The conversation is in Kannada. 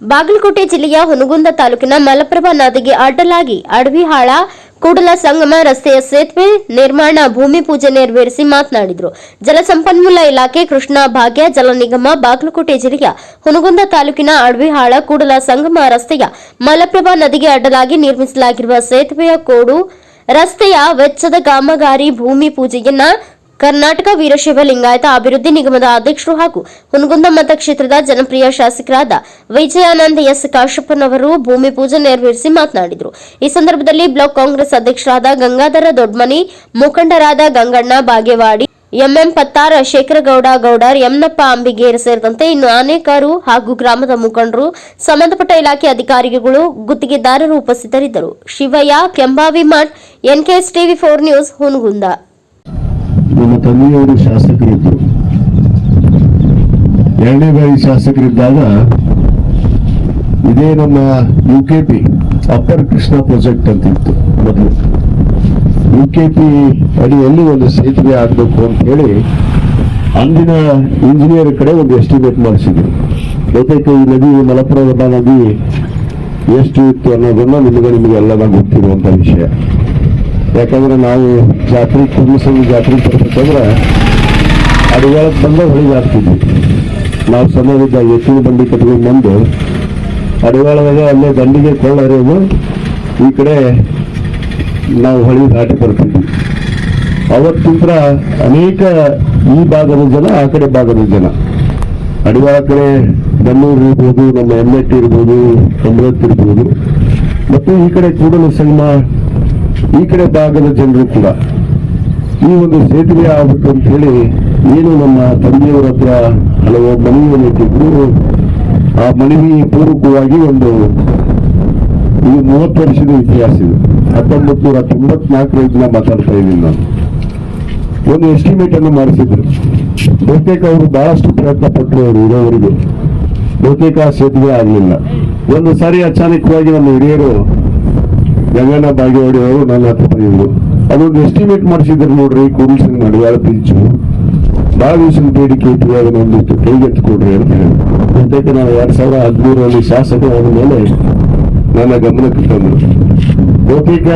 ಬಾಗಲಕೋಟೆ ಜಿಲ್ಲೆಯ ಹುನಗುಂದ ತಾಲೂಕಿನ ಮಲಪ್ರಭಾ ನದಿಗೆ ಅಡ್ಡಲಾಗಿ ಅಡವಿಹಾಳ ಕೂಡಲ ಸಂಗಮ ರಸ್ತೆಯ ಸೇತುವೆ ನಿರ್ಮಾಣ ಭೂಮಿ ಪೂಜೆ ನೆರವೇರಿಸಿ ಮಾತನಾಡಿದರು. ಜಲಸಂಪನ್ಮೂಲ ಇಲಾಖೆ ಕೃಷ್ಣಾ ಭಾಗ್ಯ ಜಲ ನಿಗಮ ಬಾಗಲಕೋಟೆ ಜಿಲ್ಲೆಯ ಹುನಗುಂದ ತಾಲೂಕಿನ ಅಡವಿಹಾಳ ಕೂಡಲ ಸಂಗಮ ರಸ್ತೆಯ ಮಲಪ್ರಭಾ ನದಿಗೆ ಅಡ್ಡಲಾಗಿ ನಿರ್ಮಿಸಲಾಗಿರುವ ಸೇತುವೆಯ ಕೋಡು ರಸ್ತೆಯ ವೆಚ್ಚದ ಕಾಮಗಾರಿ ಭೂಮಿ ಪೂಜೆಯನ್ನ ಕರ್ನಾಟಕ ವೀರಶೈವ ಲಿಂಗಾಯತ ಅಭಿವೃದ್ಧಿ ನಿಗಮದ ಅಧ್ಯಕ್ಷರು ಹಾಗೂ ಹುನಗುಂದ ಮತಕ್ಷೇತ್ರದ ಜನಪ್ರಿಯ ಶಾಸಕರಾದ ವಿಜಯಾನಂದ ಎಸ್ ಕಾಶಪ್ಪನವರು ಭೂಮಿ ಪೂಜೆ ನೆರವೇರಿಸಿ ಮಾತನಾಡಿದರು. ಈ ಸಂದರ್ಭದಲ್ಲಿ ಬ್ಲಾಕ್ ಕಾಂಗ್ರೆಸ್ ಅಧ್ಯಕ್ಷರಾದ ಗಂಗಾಧರ ದೊಡ್ಮನಿ, ಮುಖಂಡರಾದ ಗಂಗಣ್ಣ ಬಾಗೇವಾಡಿ, ಎಂಎಂ ಪತ್ತಾರ ಶೇಖರಗೌಡ ಗೌಡರ್ ಯಮನಪ್ಪ ಅಂಬಿಗೇರ್ ಸೇರಿದಂತೆ ಇನ್ನು ಅನೇಕರು ಹಾಗೂ ಗ್ರಾಮದ ಮುಖಂಡರು, ಸಂಬಂಧಪಟ್ಟ ಇಲಾಖೆ ಅಧಿಕಾರಿಗಳು, ಗುತ್ತಿಗೆದಾರರು ಉಪಸ್ಥಿತರಿದ್ದರು. Shivayya Kembavi Math NKS TV four news, Hungund. ನಮ್ಮ ತಂದೆಯವರು ಶಾಸಕರಿದ್ದರು ಎರಡನೇ ಬಾರಿ ಶಾಸಕರಿದ್ದಾಗ ಇದೇ ನಮ್ಮ U K P upper Krishna project ಅಂತ ಇತ್ತು ಮೊದಲು ಯು ಕೆ ಪಿ ಅಡಿಯಲ್ಲಿ ಒಂದು ಸೇತುವೆ ಆಗಬೇಕು ಅಂತ ಹೇಳಿ ಅಂದಿನ ಇಂಜಿನಿಯರ್ ಕಡೆ ಒಂದು ಎಸ್ಟಿಮೇಟ್ ಮಾಡಿಸಿದ್ರು. ಬಹುತೇಕ ಈ ನದಿ, ಮಲಪ್ರಭಾ ನದಿ ಎಷ್ಟು ಇತ್ತು ಅನ್ನೋದನ್ನ ನಿಮಗೆ ನಿಮಗೆ ಎಲ್ಲ ಗೊತ್ತಿರುವಂತ ವಿಷಯ. ಯಾಕಂದ್ರೆ ನಾವು ಜಾತ್ರೆ ಕುಂಬಿಸಲು ಜಾತ್ರೆ ಬರ್ಬೇಕಂದ್ರೆ ಅಡಿಗಾಲಕ್ಕೆ ಬಂದ ಹೊಳಿ ಆಗ್ತಿದ್ವಿ ನಾವು ಸಣ್ಣದಿದ್ದ ಎತ್ತಿನ ಬಂಡಿ ಕಟ್ಕೊಂಡು ಬಂದು ಅಡಿವಾಳದಾಗ ಅಲ್ಲೇ ದಂಡಿಗೆ ಕೊಳ್ಳ ಹರಿಯೋದು, ಈ ಕಡೆ ನಾವು ಹೊಳಿ ದಾಟಿ ಬರ್ತಿದ್ವಿ. ಅವತ್ತಿಂತ್ರ ಅನೇಕ ಈ ಭಾಗದ ಜನ, ಆ ಕಡೆ ಭಾಗದ ಜನ. ಅಡಿವಾಳ ಕಡೆ ಬೆಂಗಳೂರು ಇರ್ಬೋದು, ನಮ್ಮ ಎಮ್ಮೆಟ್ ಇರ್ಬೋದು, ಅಮೃತ್ ಇರ್ಬೋದು. ಮತ್ತು ಈ ಕಡೆ ಕೂಡಲು ಸಂಗಮ ಈ ಕಡೆ ಭಾಗದ ಜನರು ಕೂಡ ಈ ಒಂದು ಸೇತುವೆ ಆಗ್ಬೇಕು ಅಂತ ಹೇಳಿ ಏನು ನಮ್ಮ ತಂದೆಯವರ ಹತ್ರ ಹಲವು ಮನವಿಯನ್ನು ಇಟ್ಟಿದ್ರು. ಆ ಮನವಿ ಪೂರ್ವಕವಾಗಿ ಒಂದು ಇದು ಮೂವತ್ತು ವರ್ಷದ ಇತಿಹಾಸ ಇದು. ಹತ್ತೊಂಬತ್ತು ನೂರ ತೊಂಬತ್ನಾಲ್ಕರಿಂದ ಮಾತಾಡ್ತಾ ಇದ್ದೀನಿ ನಾನು. ಒಂದು ಎಸ್ಟಿಮೇಟ್ ಅನ್ನು ಮಾಡಿಸಿದ್ರು. ಬಹುತೇಕ ಅವರು ಬಹಳಷ್ಟು ಪ್ರಯತ್ನ ಪಟ್ಟರು ಅವರು ಇರೋವರೆಗೂ. ಬಹುತೇಕ ಸೇತುವೆ ಆಗಲಿಲ್ಲ. ಒಂದು ಸಾರಿ ಅಚಾನಕವಾಗಿ ನಮ್ಮ ಹಿರಿಯರು ಗಂಗಣ್ಣ ಬಾಗೇವಾಡಿ ಅವರು ನನ್ನ ಹತ್ರ ಬಂದಿದ್ರು ಅದೊಂದು ಎಸ್ಟಿಮೇಟ್ ಮಾಡಿಸಿದ್ರು ನೋಡ್ರಿ ಕೂಡಲ್ಸಿಂಗ್ ನಡುವಾಳ ಪಿಂಚು. ಭಾಳ ದಿವಸದ ಬೇಡಿಕೆ ಇತ್ತು ಅದನ್ನ ಒಂದಿಷ್ಟು ಕೈಗೆತ್ತಿಕೊಡ್ರಿ ಅಂತ ಹೇಳಿ ಬಹುತೇಕ ನಾವು ಎರಡ್ ಸಾವಿರದ ಹದಿಮೂರರಲ್ಲಿ ಶಾಸಕರಾದ ಮೇಲೆ ನನ್ನ ಗಮನಕ್ಕೆ ತಂದರು. ಬಹುತೇಕ